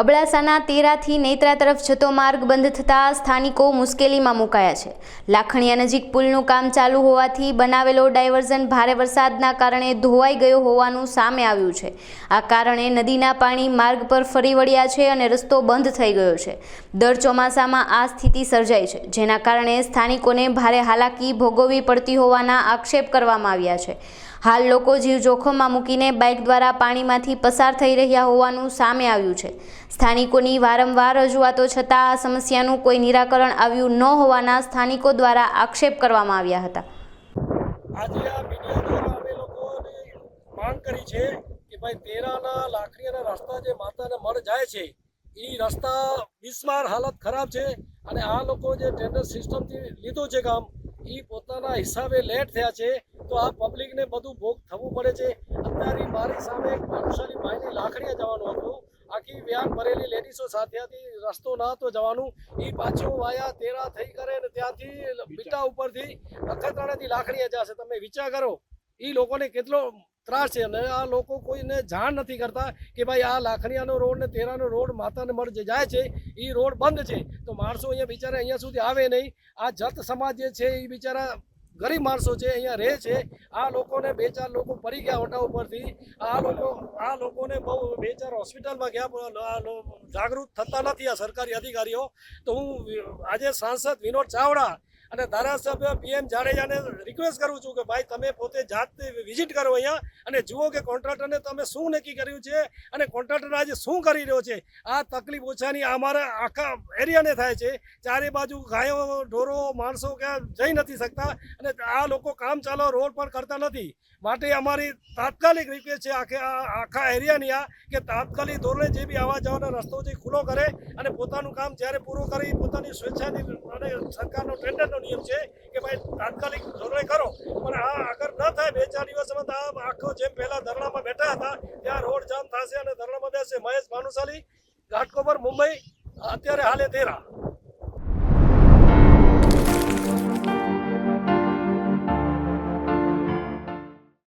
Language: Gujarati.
અબડાસાના તેરાથી નેત્રા તરફ જતો માર્ગ બંધ થતાં સ્થાનિકો મુશ્કેલીમાં મુકાયા છે. લાખણીયા નજીક પુલનું કામ ચાલુ હોવાથી બનાવેલો ડાયવર્ઝન ભારે વરસાદના કારણે ધોવાઈ ગયો હોવાનું સામે આવ્યું છે. આ કારણે નદીના પાણી માર્ગ પર ફરી વળ્યા છે અને રસ્તો બંધ થઈ ગયો છે. દર ચોમાસામાં આ સ્થિતિ સર્જાઈ છે, જેના કારણે સ્થાનિકોને ભારે હાલાકી ભોગવવી પડતી હોવાના આક્ષેપ કરવામાં આવ્યા છે. હાલ લોકો જીવ જોખમમાં મૂકીને બાઇક દ્વારા પાણીમાંથી પસાર થઈ રહ્યા હોવાનું સામે આવ્યું છે. સ્થાનિકોની વારંવાર રજૂઆતો છતાં આ સમસ્યાનું કોઈ નિરાકરણ આવ્યું ન હોવાના સ્થાનિકો દ્વારા આક્ષેપ કરવામાં આવ્યા હતા. આજે આ મીડિયા દ્વારા અમે લોકોને માંગ કરી છે કે ભાઈ તેરાના લાકડીના રસ્તા જે માતાને મળ જાય છે એ રસ્તા બિસ્માર હાલત ખરાબ છે અને આ લોકો જે ટેન્ડર સિસ્ટમથી લીધું છે કામ એ પોતાના હિસાબે લેટ થયા છે. તો આ પબ્લિકને બધું ભોગ થવું પડે છે. અત્યારે મારી સામે એક ભાનુશાલી ભાઈની લાકડીએ જવાનું હતું. આખી વ્યાન ભરેલી લેડીઝો સાથે હતી, રસ્તો ના હતો જવાનું. એ પાછું વાયા તેરા થઈ કરે ને ત્યાંથી બીટા ઉપરથી નખત્રાણાથી લાકડીએ જશે. તમે વિચાર કરો એ લોકોને કેટલો ત્રાસ છે અને આ લોકો કોઈને જાણ નથી કરતા કે ભાઈ આ લાખણીયાનો રોડ ને તેરાનો રોડ માતાને મળ જે જાય છે એ રોડ બંધ છે. તો માણસો અહીંયા બિચારા અહીંયા સુધી આવે નહીં. આ જત સમાજ જે છે એ બિચારા ગરીબ માણસો છે અહીંયા રહે છે, આ લોકોને બે ચાર લોકો પડી ગયા ઓટા ઉપરથી. આ લોકો, આ લોકોને બહુ બે ચાર હોસ્પિટલમાં ગયા જાગૃત થતા નથી આ સરકારી અધિકારીઓ. તો હું આજે સાંસદ વિનોદ ચાવડા અને ધારાસભ્ય પીએમ જાડેજાને રિક્વેસ્ટ કરું છું કે ભાઈ, તમે પોતે જાતે વિઝિટ કરો અહીંયા અને જુઓ કે કોન્ટ્રાક્ટરને તમે શું નક્કી કર્યું છે અને કોન્ટ્રાક્ટર આજે શું કરી રહ્યો છે. આ તકલીફ ઓછાની અમારા આખા એરિયાને થાય છે. ચારે બાજુ ગાયો, ઢોરો, માણસો ક્યાં જઈ નથી શકતા અને આ લોકો કામ ચાલો રોડ પર કરતા નથી. માટે અમારી તાત્કાલિક રિક્વેસ્ટ છે આખે આખા એરિયાની આ કે તાત્કાલિક ધોરણે જે બી આવવા જવાનો રસ્તો છે ખુલ્લો કરે અને પોતાનું કામ જ્યારે પૂરું કરી પોતાની સ્વેચ્છાની અને સરકારનો ટેન્ડરનો નિયમ છે કે ભાઈ તાત્કાલિક ધોરણે કરો. પણ આ આગળ ન થાય, બે ચાર દિવસમાં આ આખો જેમ પહેલાં ધરણામાં બેઠા હતા, ત્યાં રોડ જામ થશે અને ધરણામાં બેસે મહેશ ભાનુશાલી, ઘાટકોપર, મુંબઈ, અત્યારે હાલે તેરા.